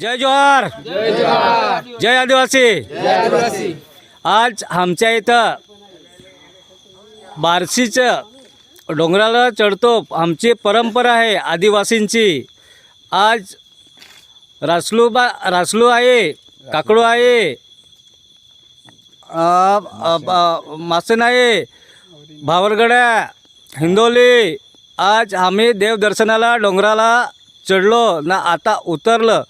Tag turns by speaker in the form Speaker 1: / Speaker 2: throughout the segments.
Speaker 1: जय जोहार। जय आदिवासी। आज आमच्या इथं बार्शीचं डोंगराला चढतो आमची परंपरा आहे आदिवासींची. आज रासलू बा रासलू आहे काकडू आहे मासन आहे भावरगड्या हिंदोली. आज आम्ही देवदर्शनाला डोंगराला चढलो ना आता उतरलं.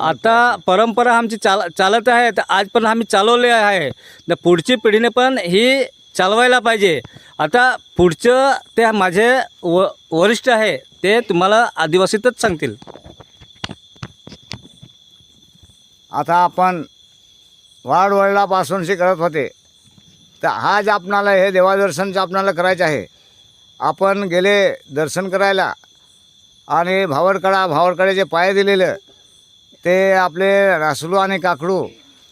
Speaker 1: आता परंपरा आमची चाल चालत आहे तर आज पण आम्ही चालवले आहे. न पुढची पिढीने पण ही चालवायला पाहिजे. आता पुढचं ते माझे व वरिष्ठ आहे ते तुम्हाला आदिवासीतच सांगतील.
Speaker 2: आता आपण वाडवडिलापासून करत होते. तर आज आपणाला हे देवादर्शनचं आपणाला करायचं आहे आपण गेले दर्शन करायला आणि भावरकडा भावरकड्याचे पाय दिलेलं ते आपले रासलू आणि काकडू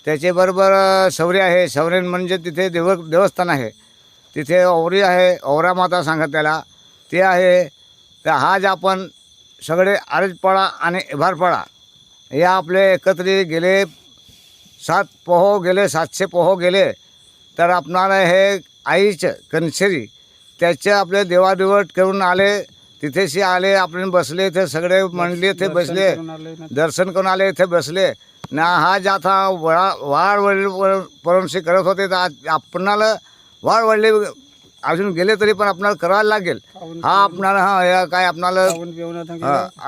Speaker 2: त्याच्याबरोबर सवरे आहे. सवरेन म्हणजे तिथे देव देवस्थान आहे. तिथे औरी आहे औरा माता सांगत त्याला. ते आहे. तर आज आपण सगळे आरजपाडा आणि एभारपाडा या आपले एकत्रित गेले सात पोहो गेले सातशे पोहो गेले. तर आपणाला हे आईचं कणशेरी त्याचे आपले देवादेवट करून आले. तिथेशी आले आपण बसले ते सगळे मंडळी इथे बसले. दर्शन करून आले इथे बसले. ना हा जे आता वळा वाढ वडील परमशी करत होते तर आज आपणाला वाढ वडले अजून गेले तरी पण आपणाला करायला लागेल. हा आपणाला हा काय आपणाला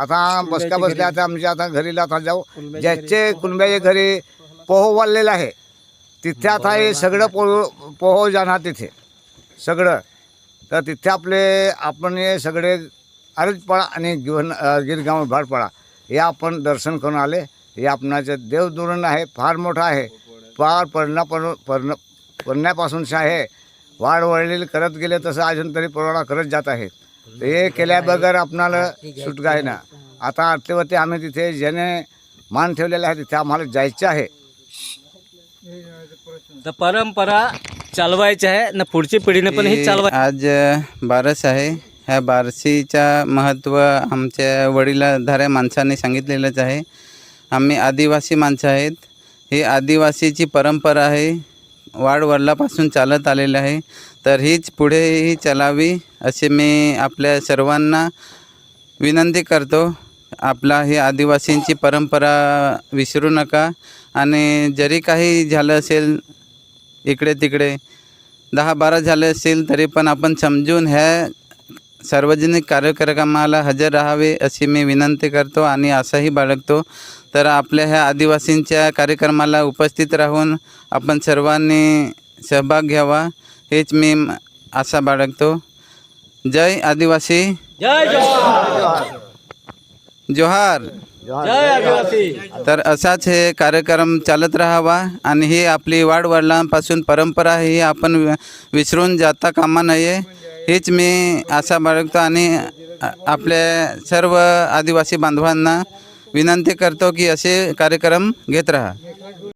Speaker 2: आता बसका बसल्या आता आमच्या आता घरीला आता जाऊ. ज्याचे कुणब्याच्या घरी पोहो वाढलेलं आहे तिथे आता हे सगळं पोहो पोहो जाणार तिथे. सगळं. तर तिथे आपले आपण हे सगळे अरजपाडा आणि गिवन गिरगाव भाडपाडा हे आपण दर्शन करून आले. हे आपणाचं देवदुरण आहे फार मोठं आहे. फार पडणा पण पडणं पडण्यापासूनचं आहे वाढ वळलेली करत गेले तसं अजून तरी पुरवठा करत जात आहे. हे केल्याबगर आपणाला सुटका आहे ना आता आरतीवरती आम्ही तिथे ज्याने मान ठेवलेला आहे तिथे आम्हाला जायचं आहे.
Speaker 1: तर परंपरा चालवायची आहे ना पुढची पिढीने पण ही चालवाय
Speaker 3: आज बारस आहे. ह्या बारशीचा महत्त्व आमच्या वडिलाधाऱ्या माणसाने सांगितलेलंच आहे. आम्ही आदिवासी माणसं आहेत. ही आदिवासीची परंपरा आहे. वाडवडलापासून चालत आलेलं आहे. तर हीच पुढेही चालावी असे मी आपल्या सर्वांना विनंती करतो. आपला ही आदिवासींची परंपरा विसरू नका. आणि जरी काही झालं असेल इकडे तिकडे दहा बारा झाले असतील तरी पण आपण समजून ह्या सार्वजनिक कार्यक्रमाला हजर राहावे अशी मी विनंती करतो आणि आशाही बाळगतो. तर आपल्या ह्या आदिवासींच्या कार्यक्रमाला उपस्थित राहून आपण सर्वांनी सहभाग घ्यावा हेच मी आशा बाळगतो. जय आदिवासी.
Speaker 1: जय जोहार.
Speaker 3: जोहार.
Speaker 1: जय आदिवासी.
Speaker 3: तर असाच हे कार्यक्रम चालत राहावा आणि ही आपली वाडवडिलांपासून परंपरा ही आपण विसरून जाता कामा नये. हीच मी आशा बाळगतो आणि आपल्या सर्व आदिवासी बांधवांना विनंती करतो की असे कार्यक्रम घेत राहा.